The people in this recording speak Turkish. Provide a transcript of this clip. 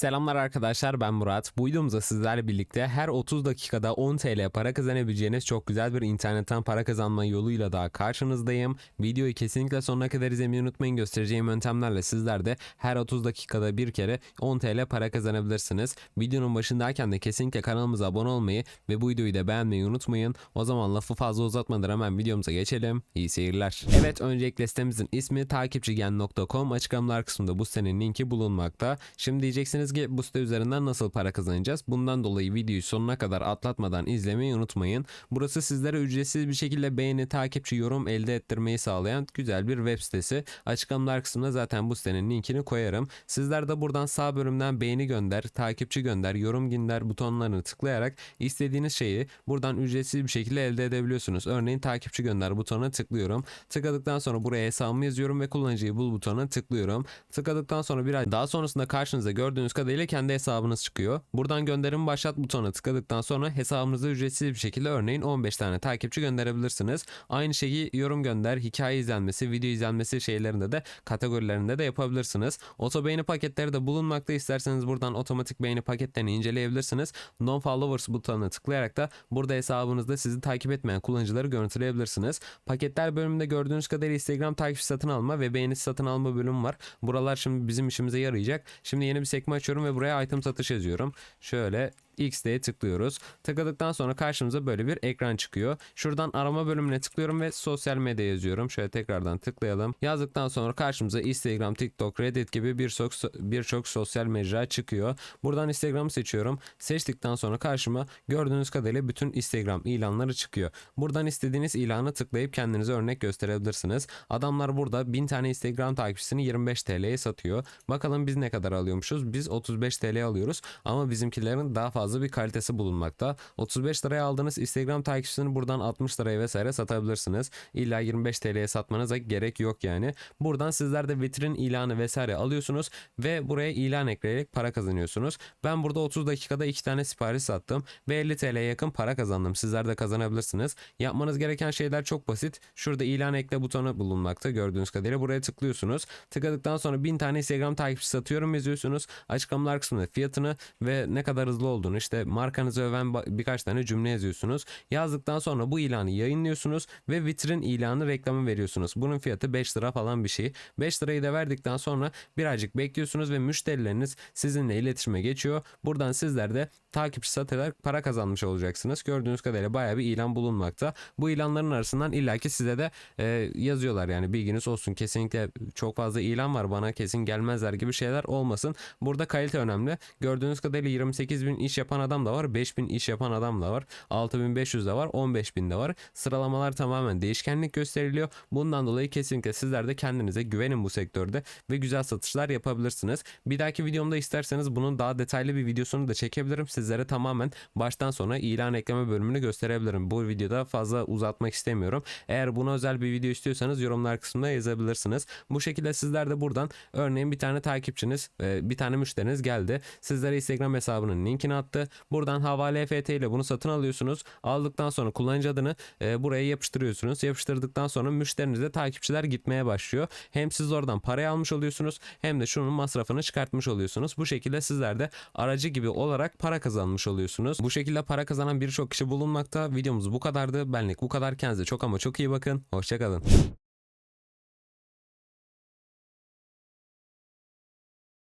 Selamlar arkadaşlar ben Murat. Bu videomuzda sizlerle birlikte her 30 dakikada 10 TL para kazanabileceğiniz çok güzel bir internetten para kazanma yoluyla daha karşınızdayım. Videoyu kesinlikle sonuna kadar izlemeyi unutmayın. Göstereceğim yöntemlerle sizler de her 30 dakikada bir kere 10 TL para kazanabilirsiniz. Videonun başındayken de kesinlikle kanalımıza abone olmayı ve bu videoyu da beğenmeyi unutmayın. O zaman lafı fazla uzatmadan hemen videomuza geçelim. İyi seyirler. Evet öncelikle sitemizin ismi takipçigen.com açıklamalar kısmında bu sitenin linki bulunmakta. Şimdi diyeceksiniz ki bu site üzerinden nasıl para kazanacağız? Bundan dolayı videoyu sonuna kadar atlatmadan izlemeyi unutmayın. Burası sizlere ücretsiz bir şekilde beğeni, takipçi, yorum elde ettirmeyi sağlayan güzel bir web sitesi. Açıklamalar kısmına zaten bu sitenin linkini koyarım. Sizler de buradan sağ bölümden beğeni gönder, takipçi gönder, yorum gönder butonlarını tıklayarak istediğiniz şeyi buradan ücretsiz bir şekilde elde edebiliyorsunuz. Örneğin takipçi gönder butonuna tıklıyorum. Tıkladıktan sonra buraya hesabımı yazıyorum ve kullanıcıyı bul butonuna tıklıyorum. Tıkladıktan sonra bir ay daha sonrasında karşınıza gördüğünüz kadarıyla kendi hesabınız çıkıyor. Buradan gönderim başlat butonuna tıkladıktan sonra hesabınıza ücretsiz bir şekilde örneğin 15 tane takipçi gönderebilirsiniz. Aynı şeyi yorum gönder, hikaye izlenmesi, video izlenmesi şeylerinde de kategorilerinde de yapabilirsiniz. Oto beğeni paketleri de bulunmakta. İsterseniz buradan otomatik beğeni paketlerini inceleyebilirsiniz. Non followers butonuna tıklayarak da burada hesabınızda sizi takip etmeyen kullanıcıları görüntüleyebilirsiniz. Paketler bölümünde gördüğünüz kadarıyla Instagram takip satın alma ve beğeni satın alma bölümü var. Buralar şimdi bizim işimize yarayacak. Şimdi yeni bir sekme açıyorum ve buraya item satış yazıyorum. Şöyle X'de tıklıyoruz. Tıkladıktan sonra karşımıza böyle bir ekran çıkıyor. Şuradan arama bölümüne tıklıyorum ve sosyal medya yazıyorum. Şöyle tekrardan tıklayalım. Yazdıktan sonra karşımıza Instagram, TikTok, Reddit gibi birçok birçok sosyal mecra çıkıyor. Buradan Instagram'ı seçiyorum. Seçtikten sonra karşıma gördüğünüz kadarıyla bütün Instagram ilanları çıkıyor. Buradan istediğiniz ilanı tıklayıp kendinize örnek gösterebilirsiniz. Adamlar burada 1000 tane Instagram takipçisini 25 TL'ye satıyor. Bakalım biz ne kadar alıyormuşuz? Biz 35 TL alıyoruz ama bizimkilerin daha fazla bir kalitesi bulunmakta. 35 liraya aldığınız Instagram takipçisini buradan 60 liraya vesaire satabilirsiniz. İlla 25 TL'ye satmanıza gerek yok yani. Buradan sizler de vitrin ilanı vesaire alıyorsunuz ve buraya ilan ekleyerek para kazanıyorsunuz. Ben burada 30 dakikada 2 tane sipariş sattım ve 50 TL'ye yakın para kazandım. Sizler de kazanabilirsiniz. Yapmanız gereken şeyler çok basit. Şurada ilan ekle butonu bulunmakta gördüğünüz kadarıyla. Buraya tıklıyorsunuz. Tıkladıktan sonra 1000 tane Instagram takipçi satıyorum yazıyorsunuz. Açıklamalar kısmında fiyatını ve ne kadar hızlı olduğunu işte markanızı öven birkaç tane cümle yazıyorsunuz. Yazdıktan sonra bu ilanı yayınlıyorsunuz ve vitrin ilanı reklamı veriyorsunuz. Bunun fiyatı 5 lira falan bir şey. 5 lirayı da verdikten sonra birazcık bekliyorsunuz ve müşterileriniz sizinle iletişime geçiyor. Buradan sizler de takipçi satarak para kazanmış olacaksınız. Gördüğünüz kadarıyla bayağı bir ilan bulunmakta. Bu ilanların arasından illaki size de e, yazıyorlar yani bilginiz olsun. Kesinlikle çok fazla ilan var bana kesin gelmezler gibi şeyler olmasın. Burada kalite önemli. Gördüğünüz kadarıyla 28 bin iş yapan adam da var. 5 bin iş yapan adam da var. 6500 de var. 15 bin de var. Sıralamalar tamamen değişkenlik gösteriliyor. Bundan dolayı kesinlikle sizler de kendinize güvenin bu sektörde ve güzel satışlar yapabilirsiniz. Bir dahaki videomda isterseniz bunun daha detaylı bir videosunu da çekebilirim. Sizlere tamamen baştan sona ilan ekleme bölümünü gösterebilirim. Bu videoda fazla uzatmak istemiyorum. Eğer buna özel bir video istiyorsanız yorumlar kısmında yazabilirsiniz. Bu şekilde sizler de buradan örneğin bir tane takipçiniz, e, bir tane müşteriniz geldi. Sizlere Instagram hesabının linkini attı. Buradan havale EFT ile bunu satın alıyorsunuz. Aldıktan sonra kullanıcı adını e, buraya yapıştırıyorsunuz. Yapıştırdıktan sonra müşterinize takipçiler gitmeye başlıyor. Hem siz oradan parayı almış oluyorsunuz hem de şunun masrafını çıkartmış oluyorsunuz. Bu şekilde sizler de aracı gibi olarak para kazanmış oluyorsunuz. Bu şekilde para kazanan birçok kişi bulunmakta. Videomuz bu kadardı. Benlik bu kadar. Kendinize çok ama çok iyi bakın. Hoşçakalın.